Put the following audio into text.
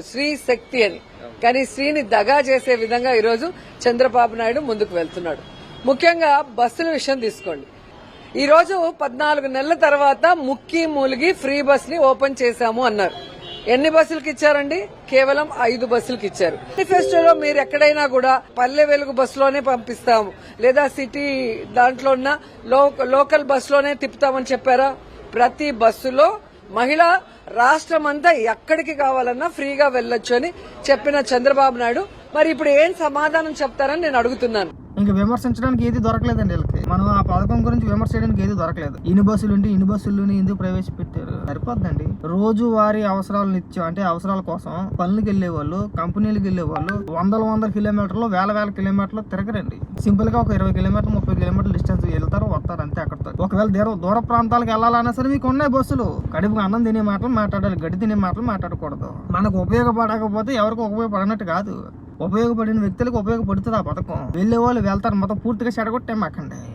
శ్రీ శక్తి అని. కానీ శ్రీని దగా చేసే విధంగా ఈరోజు చంద్రబాబు నాయుడు ముందుకు వెళ్తున్నాడు. ముఖ్యంగా బస్సుల విషయం తీసుకోండి. ఈ రోజు పద్నాలుగు నెలల తర్వాత ముక్కి మూలిగి ఫ్రీ బస్ని ఓపెన్ చేశాము అన్నారు. ఎన్ని బస్సులకి ఇచ్చారండి? కేవలం ఐదు బస్సులకి ఇచ్చారు. మేనిఫెస్టోలో మీరు ఎక్కడైనా కూడా పల్లె వెలుగు బస్సులోనే పంపిస్తాము. లేదా సిటీ దాంట్లో ఉన్న లో- లోకల్ బస్సులోనే తిప్పుతామని చెప్పారా? ప్రతి బస్సులో మహిళ రాష్ట్రం అంతా ఎక్కడికి కావాలన్నా ఫ్రీగా వెళ్ళొచ్చు అని చెప్పిన చంద్రబాబు నాయుడు మరి ఇప్పుడు ఏం సమాధానం చెప్తారని నేను అడుగుతున్నాను. ఇంకా విమర్శించడానికి ఏది దొరకలేదండి వీళ్ళకి. మనం ఆ పథకం గురించి విమర్శ చేయడానికి ఏది దొరకలేదు. ఇన్ని బస్సులు ఉంటే ఇన్ని బస్సులు ఎందుకు ప్రవేశపెట్టారు? సరిపోద్దండి రోజు వారి అవసరాలు నిత్యం అంటే అవసరాల కోసం పనులకు వెళ్ళే వాళ్ళు కంపెనీలకు వెళ్ళే వాళ్ళు వందల వందల కిలోమీటర్లు వేల వేల కిలోమీటర్లు తిరగరండి. సింపుల్గా ఒక ఇరవై కిలోమీటర్లు ముప్పై కిలోమీటర్లు డిస్టెన్స్ వెళ్తారు వస్తారు అంతే అక్కడ ఒకవేళ దూర దూర ప్రాంతాలకు వెళ్ళాలన్నా సరే మీకు ఉన్నాయి బస్సులు. కడుపుకి అన్నం తినే మాటలు మాట్లాడాలి గడ్డి తినే మాటలు మాట్లాడకూడదు. మనకు ఉపయోగపడకపోతే ఎవరికి ఉపయోగపడనట్టు కాదు. ఉపయోగపడిన వ్యక్తులకు ఉపయోగపడుతుంది ఆ పథకం వెళ్ళే వాళ్ళు వెళ్తారు మొత్తం పూర్తిగా చెడగొట్టే మాకండి.